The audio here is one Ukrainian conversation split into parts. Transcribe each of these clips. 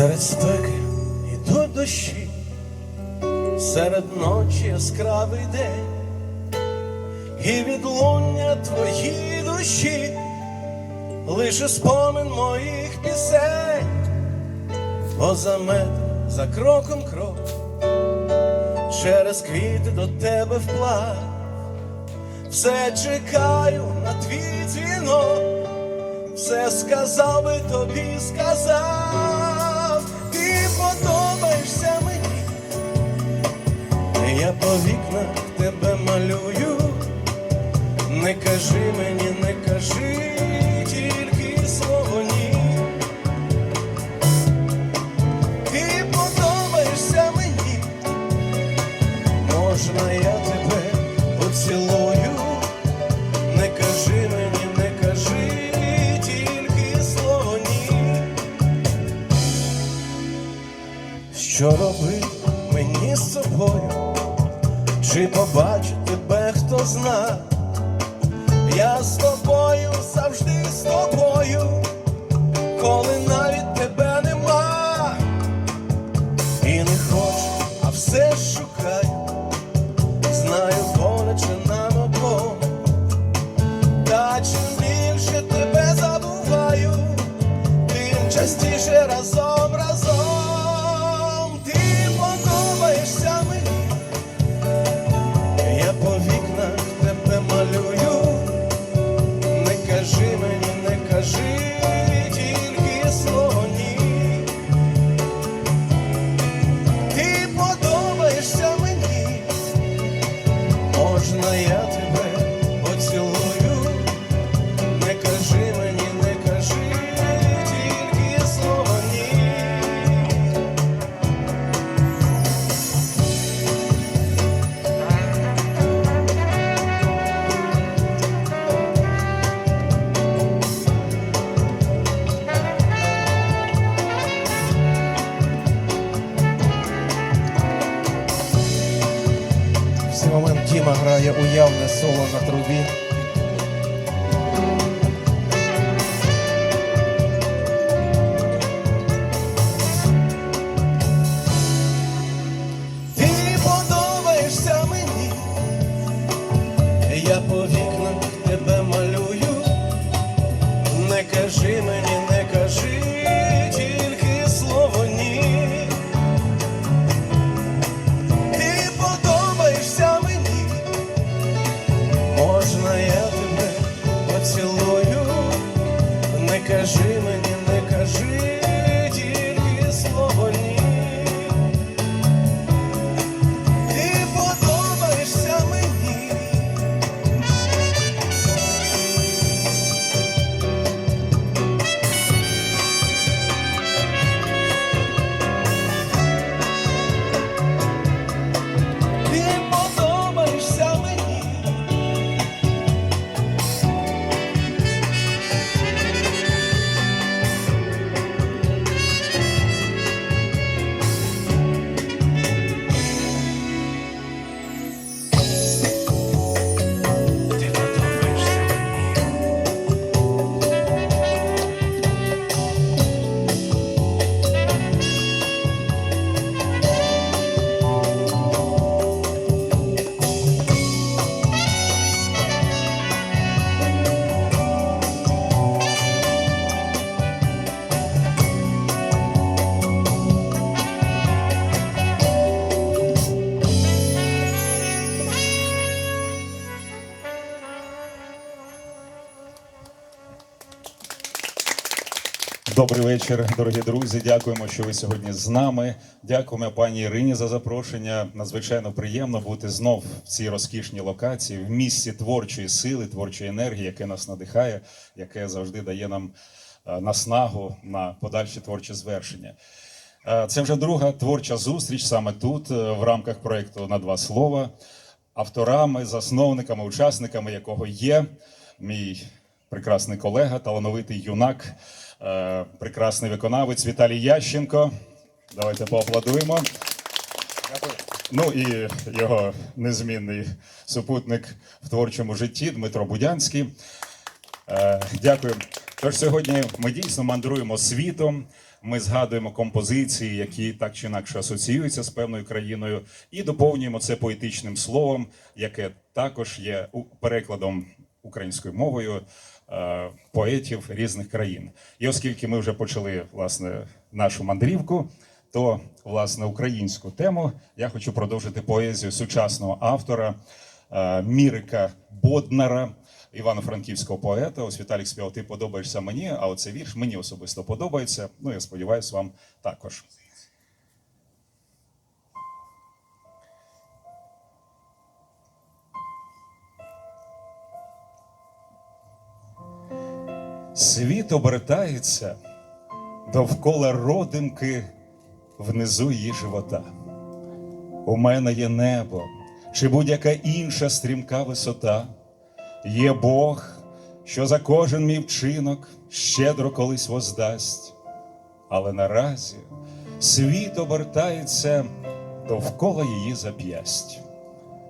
Серед спеки йдуть дощі, серед ночі яскравий день, і відлуння твоїй душі, лише спомин моїх пісень, поза метр, за кроком крок, через квіти до тебе вплав, все чекаю на твій дзвінок все сказав би тобі, сказав, по вікнах тебе малюю, не кажи мені, не кажи тільки слово ні. Ти подобаєшся мені, можна я тебе поцілую. Не кажи мені, не кажи тільки слово ні. Що робити мені з собою? Чи побачить тебе хто зна? Я з тобою завжди з тобою, коли навіть тебе нема. І не хочу, а все ж цей момент Діма грає уявне соло на трубі. Добрий вечір, дорогі друзі. Дякуємо, що ви сьогодні з нами. Дякуємо пані Ірині за запрошення. Надзвичайно приємно бути знов в цій розкішній локації, в місці творчої сили, творчої енергії, яке нас надихає, яке завжди дає нам е, наснагу на подальші творчі звершення. Е, Це вже друга творча зустріч саме тут, е, в рамках проєкту на два слова. Авторами, засновниками, учасниками якого є мій прекрасний колега, талановитий юнак, прекрасний виконавець Віталій Ященко. Давайте поаплодуємо. Ну і його незмінний супутник в творчому житті Дмитро Будянський. Е, Дякую. Тож сьогодні ми дійсно мандруємо світом, Ми згадуємо композиції, які так чи інакше асоціюються з певною країною, і доповнюємо це поетичним словом, яке також є перекладом українською мовою е, поетів різних країн. І оскільки ми вже почали власне нашу мандрівку, то власне українську тему я хочу продовжити поезію сучасного автора е, Мірика Боднара, івано-франківського поета. Ось Віталік співав, ти подобаєшся мені, а оцей вірш мені особисто подобається. Ну я сподіваюся, вам також. Світ обертається довкола родимки внизу її живота. У мене є небо чи будь-яка інша стрімка висота. Є Бог, що за кожен мій вчинок щедро колись воздасть. Але наразі світ обертається довкола її зап'ясть.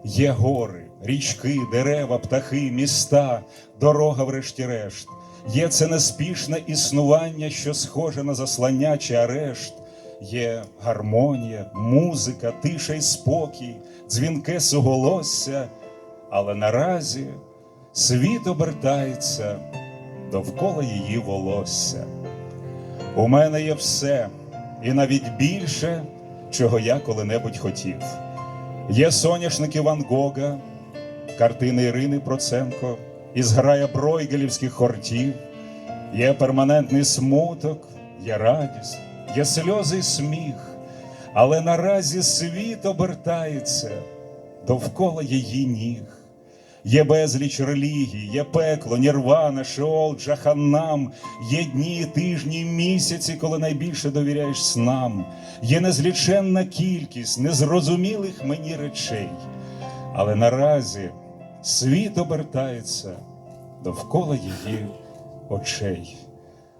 Є гори, річки, дерева, птахи, міста, дорога, врешті-решт. Є це неспішне існування, що схоже на заслання чи арешт. Є гармонія, музика, тиша й спокій, дзвінке суголосся, але наразі світ обертається довкола її волосся. У мене є все, і навіть більше, чого я коли-небудь хотів. Є соняшники Ван Гога, картини Ірини Проценко, і зграя бройгелівських хортів, є перманентний смуток, є радість, є сльози і сміх, але наразі світ обертається довкола її ніг. Є безліч релігій, є пекло, нірвана, шеол, джаханнам, є дні, тижні, місяці, коли найбільше довіряєш снам, є незліченна кількість незрозумілих мені речей. Але наразі світ обертається довкола її очей.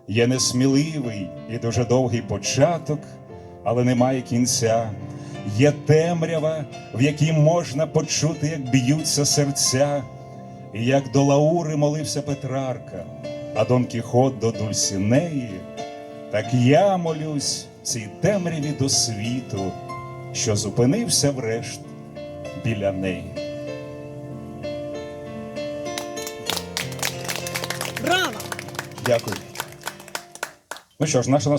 Є несміливий і дуже довгий початок, але немає кінця. Є темрява, в якій можна почути, як б'ються серця, і як до Лаури молився Петрарка, а Дон Кіхот до Дульсінеї, так я молюсь цій темряві до світу, що зупинився врешт біля неї. Дякую. Ну що ж, наша